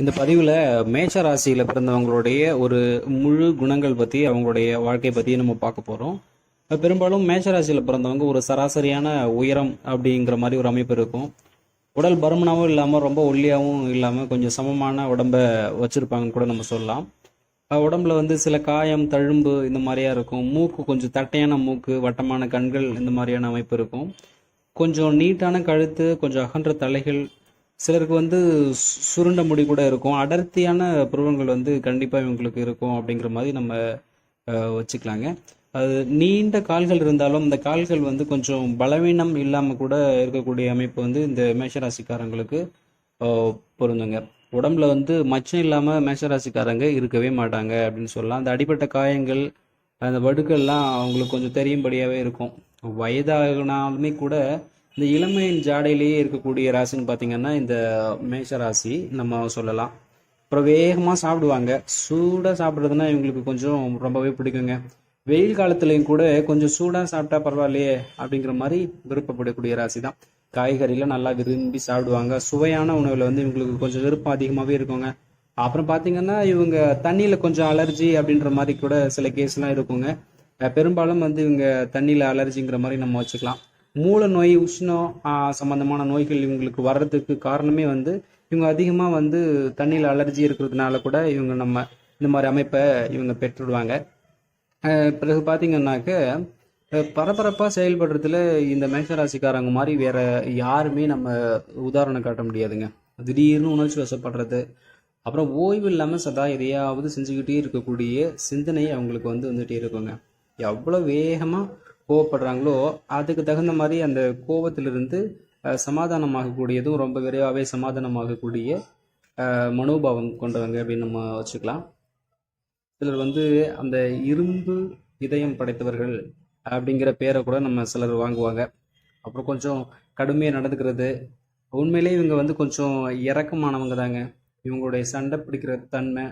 இந்த பதிவில் மேஷ ராசியில் பிறந்தவங்களுடைய ஒரு முழு குணங்கள் பற்றி அவங்களுடைய வாழ்க்கை பற்றி நம்ம பார்க்க போகிறோம் பெரும்பாலும் மேஷ ராசியில் பிறந்தவங்க ஒரு சராசரியான உயரம் அப்படிங்கிற மாதிரி ஒரு அமைப்பு இருக்கும். உடல் பருமனாகவும் இல்லாமல் ரொம்ப ஒல்லியாகவும் இல்லாமல் கொஞ்சம் சமமான உடம்பை வச்சுருப்பாங்கன்னு கூட நம்ம சொல்லலாம். உடம்புல வந்து சில காயம் தழும்பு இந்த மாதிரியா இருக்கும். மூக்கு கொஞ்சம் தட்டையான மூக்கு வட்டமான கண்கள் இந்த மாதிரியான அமைப்பு இருக்கும். கொஞ்சம் நீட்டான கழுத்து கொஞ்சம் அகன்ற தலைகள் சிலருக்கு வந்து சு- சுருண்ட முடி கூட இருக்கும். அடர்த்தியான புருவங்கள் வந்து கண்டிப்பாக இவங்களுக்கு இருக்கும் அப்படிங்கிற மாதிரி நம்ம வச்சுக்கலாங்க. அது நீண்ட கால்கள் இருந்தாலும் இந்த கால்கள் வந்து கொஞ்சம் பலவீனம் இல்லாமல் கூட இருக்கக்கூடிய அமைப்பு வந்து இந்த மேஷராசிக்காரங்களுக்கு பொருந்துங்க. உடம்புல வந்து மச்சம் இல்லாமல் மேஷராசிக்காரங்க இருக்கவே மாட்டாங்க அப்படின்னு சொல்லலாம். அந்த அடிப்பட்ட காயங்கள் அந்த வடுக்கெல்லாம் அவங்களுக்கு கொஞ்சம் தெரியும்படியாகவே இருக்கும். வயதாகினாலுமே கூட இந்த இளமையின் ஜாடையிலேயே இருக்கக்கூடிய ராசின்னு பார்த்தீங்கன்னா இந்த மேஷ ராசி நம்ம சொல்லலாம். அப்புறம் வேகமாக சாப்பிடுவாங்க. சூடாக சாப்பிட்றதுனா இவங்களுக்கு கொஞ்சம் ரொம்பவே பிடிக்குங்க. வெயில் காலத்துலேயும் கூட கொஞ்சம் சூடாக சாப்பிட்டா பரவாயில்லையே அப்படிங்கிற மாதிரி விருப்பப்படக்கூடிய ராசி தான் காய்கறிலாம் நல்லா விரும்பி சாப்பிடுவாங்க. சுவையான உணவில் வந்து இவங்களுக்கு கொஞ்சம் விருப்பம் அதிகமாகவே இருக்குங்க. அப்புறம் பார்த்தீங்கன்னா இவங்க தண்ணியில் கொஞ்சம் அலர்ஜி அப்படின்ற மாதிரி கூட சில கேஸ்லாம் இருக்குங்க. பெரும்பாலும் வந்து இவங்க தண்ணியில் அலர்ஜிங்கிற மாதிரி நம்ம வச்சுக்கலாம். மூல நோய் உஷ்ணம் சம்மந்தமான சம்பந்தமான நோய்கள் இவங்களுக்கு வர்றதுக்கு காரணமே வந்து இவங்க அதிகமாக வந்து தண்ணியில் அலர்ஜி இருக்கிறதுனால கூட இவங்க நம்ம இந்த மாதிரி அமைப்பை இவங்க பெற்றுடுவாங்க. பிறகு பார்த்தீங்கன்னாக்க பரபரப்பாக செயல்படுறதுல இந்த மேஷராசிக்காரங்க மாதிரி வேற யாருமே நம்ம உதாரணம் காட்ட முடியாதுங்க. திடீர்னு உணர்ச்சி வசப்படுறது அப்புறம் ஓய்வு இல்லாமல் சதா எதையாவது செஞ்சுக்கிட்டே இருக்கக்கூடிய சிந்தனை அவங்களுக்கு வந்து வந்துகிட்டே இருக்குங்க. எவ்வளோ வேகமாக கோவப்படுறாங்களோ அதுக்கு தகுந்த மாதிரி அந்த கோபத்திலிருந்து சமாதானமாகக்கூடியதும் ரொம்ப விரைவாகவே சமாதானமாகக்கூடிய மனோபாவம் கொண்டவங்க அப்படின்னு நம்ம வச்சுக்கலாம். சிலர் வந்து அந்த இரும்பு இதயம் படைத்தவர்கள் அப்படிங்கிற பேரை கூட நம்ம சிலர் வாங்குவாங்க. அப்புறம் கொஞ்சம் கடுமையாக நடந்துக்கிறது. உண்மையிலேயே இவங்க வந்து கொஞ்சம் இறக்கமானவங்க தாங்க இவங்களுடைய சண்டை பிடிக்கிற தன்மை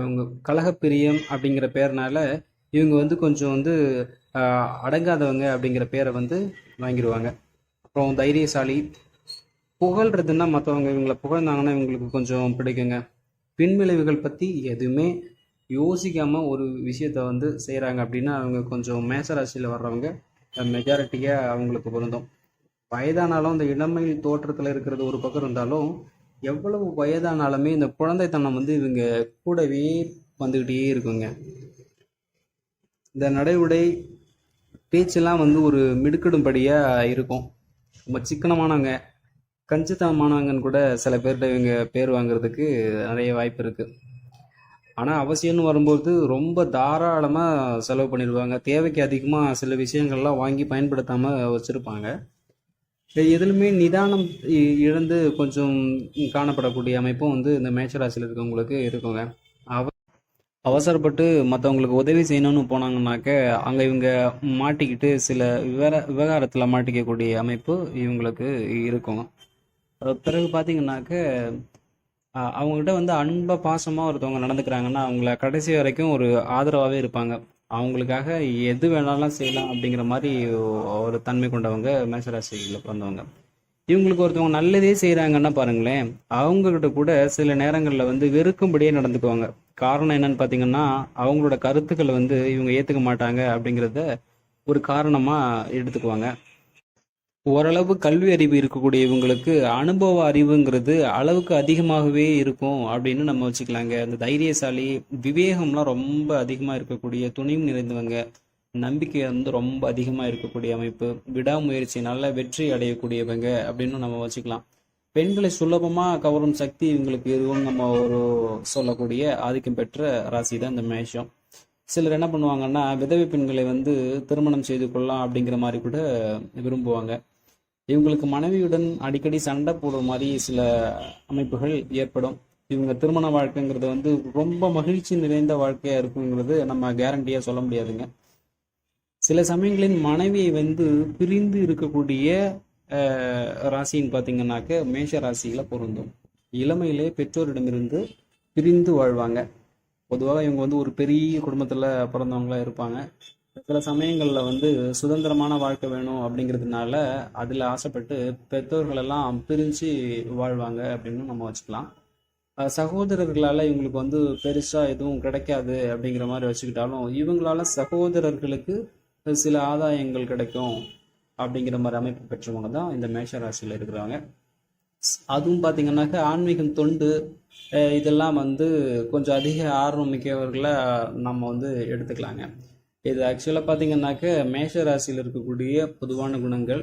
இவங்க கலகப்பிரியம் அப்படிங்கிற பேர்னால இவங்க வந்து கொஞ்சம் வந்து அடங்காதவங்க அப்படிங்கிற பேரை வந்து வாங்கிடுவாங்க அப்புறம் தைரியசாலி. புகழ்றதுன்னா மற்றவங்க இவங்களை புகழ்ந்தாங்கன்னா இவங்களுக்கு கொஞ்சம் பிடிக்குங்க. பின்விளைவுகள் பற்றி எதுவுமே யோசிக்காமல் ஒரு விஷயத்த வந்து செய்கிறாங்க அப்படின்னா அவங்க கொஞ்சம் மேசராசியில் வர்றவங்க மெஜாரிட்டியாக அவங்களுக்கு பொருந்தும். வயதானாலும் இந்த இளமையில் தோற்றத்தில் இருக்கிறது ஒரு பக்கம் இருந்தாலும் எவ்வளவு வயதானாலுமே இந்த குழந்தைத்தனம் வந்து இவங்க கூடவே வந்துக்கிட்டே இருக்குங்க. இந்த நடை உடை பேச்செல்லாம் வந்து ஒரு மிடுக்கிடும்படியாக இருக்கும். ரொம்ப சிக்கனமானவங்க கஞ்சித்தனமானவங்கன்னு கூட சில பேர்கிட்ட இவங்க பேர் வாங்குறதுக்கு நிறைய வாய்ப்பு இருக்குது ஆனால் அவசியம்னு வரும்போது ரொம்ப தாராளமாக செலவு பண்ணிடுவாங்க. தேவைக்கு அதிகமாக சில விஷயங்கள்லாம் வாங்கி பயன்படுத்தாமல் வச்சுருப்பாங்க. எதுலுமே நிதானம் இ- இழந்து கொஞ்சம் காணப்படக்கூடிய அமைப்பும் வந்து இந்த மேச்சராசியில் இருக்கவங்களுக்கு இருக்குங்க. அவசரப்பட்டு மற்றவங்களுக்கு உதவி செய்யணும்னு போனாங்கனாக்க அங்கே இவங்க மாட்டிக்கிட்டு சில விவர விவகாரத்தில் மாட்டிக்கக்கூடிய அமைப்பு இவங்களுக்கு இருக்கும். பிறகு பார்த்தீங்கன்னாக்க அவங்ககிட்ட வந்து அன்பை பாசமாக ஒருத்தவங்க நடந்துக்கிறாங்கன்னா அவங்கள கடைசி வரைக்கும் ஒரு ஆதரவாகவே இருப்பாங்க. அவங்களுக்காக எது வேணாலும் செய்யலாம் அப்படிங்கிற மாதிரி ஒரு தன்மை கொண்டவங்க மேசராசியில் பிறந்தவங்க. இவங்களுக்கு ஒருத்தவங்க நல்லதே செய்கிறாங்கன்னா பாருங்களேன் அவங்கக்கிட்ட கூட சில நேரங்களில் வந்து வெறுக்கும்படியே நடந்துக்குவாங்க. காரணம் என்னன்னு பார்த்தீங்கன்னா அவங்களோட கருத்துக்களை வந்து இவங்க ஏற்றுக்க மாட்டாங்க அப்படிங்கிறத ஒரு காரணமாக எடுத்துக்குவாங்க. ஓரளவு கல்வி அறிவு இருக்கக்கூடிய இவங்களுக்கு அனுபவ அறிவுங்கிறது அளவுக்கு அதிகமாகவே இருக்கும் அப்படின்னு நம்ம வச்சுக்கலாங்க. அந்த தைரியசாலி விவேகம்லாம் ரொம்ப அதிகமாக இருக்கக்கூடிய துணிவு நிறைந்தவங்க நம்பிக்கை வந்து ரொம்ப அதிகமாக இருக்கக்கூடிய அமைப்பு. விடாமுயற்சினால வெற்றி அடையக்கூடியவங்க அப்படின்னு நம்ம வச்சுக்கலாம். பெண்களை சுலபமாக கவரும் சக்தி இவங்களுக்கு எதுவும் நம்ம ஒரு சொல்லக்கூடிய ஆதிக்கம் பெற்ற ராசி தான் இந்த மேஷம். சிலர் என்ன பண்ணுவாங்கன்னா விதவை பெண்களை வந்து திருமணம் செய்து கொள்ளலாம் அப்படிங்கிற மாதிரி கூட விரும்புவாங்க. இவங்களுக்கு மனைவியுடன் அடிக்கடி சண்டை போடுற மாதிரி சில அமைப்புகள் ஏற்படும். இவங்க திருமண வாழ்க்கைங்கிறது வந்து ரொம்ப மகிழ்ச்சி நிறைந்த வாழ்க்கையா இருக்குங்கிறது நம்ம கேரண்டியா சொல்ல முடியாதுங்க. சில சமயங்களில் மனைவியை வந்து பிரிந்து இருக்கக்கூடிய ராசின்னு பார்த்தீங்கன்னாக்க மேஷ ராசியில் பொருந்தும். இளமையிலே பெற்றோரிடமிருந்து பிரிந்து வாழ்வாங்க. பொதுவாக இவங்க வந்து ஒரு பெரிய குடும்பத்தில் பிறந்தவங்களா இருப்பாங்க. சில சமயங்களில் வந்து சுதந்திரமான வாழ்க்கை வேணும் அப்படிங்கிறதுனால அதில் ஆசைப்பட்டு பெற்றோர்களெல்லாம் பிரிஞ்சு வாழ்வாங்க அப்படின்னு நம்ம வச்சுக்கலாம். சகோதரர்களால் இவங்களுக்கு வந்து பெருசாக எதுவும் கிடைக்காது அப்படிங்கிற மாதிரி வச்சுக்கிட்டாலும் இவங்களால சகோதரர்களுக்கு சில ஆதாயங்கள் கிடைக்கும். அப்படிங்கிற மாதிரி அமைப்பு பெற்றவங்க தான் இந்த மேஷ ராசியில் இருக்கிறாங்க. அதுவும் பார்த்தீங்கன்னாக்கா ஆன்மீகம் தொண்டு இதெல்லாம் வந்து கொஞ்சம் அதிக ஆர்வம் மிக்கவர்களை நம்ம வந்து எடுத்துக்கலாங்க. இது ஆக்சுவலாக பார்த்தீங்கன்னாக்க மேஷ ராசியில் இருக்கக்கூடிய பொதுவான குணங்கள்.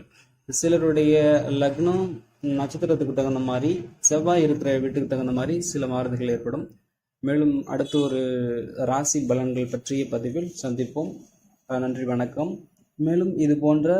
சிலருடைய லக்னம் நட்சத்திரத்துக்கு தகுந்த மாதிரி செவ்வாய் இருக்கிற வீட்டுக்கு தகுந்த மாதிரி சில மாறுதல்கள் ஏற்படும். மேலும் அடுத்து ஒரு ராசி பலன்கள் பற்றிய பதிவில் சந்திப்போம். நன்றி வணக்கம். மேலும் இது போன்ற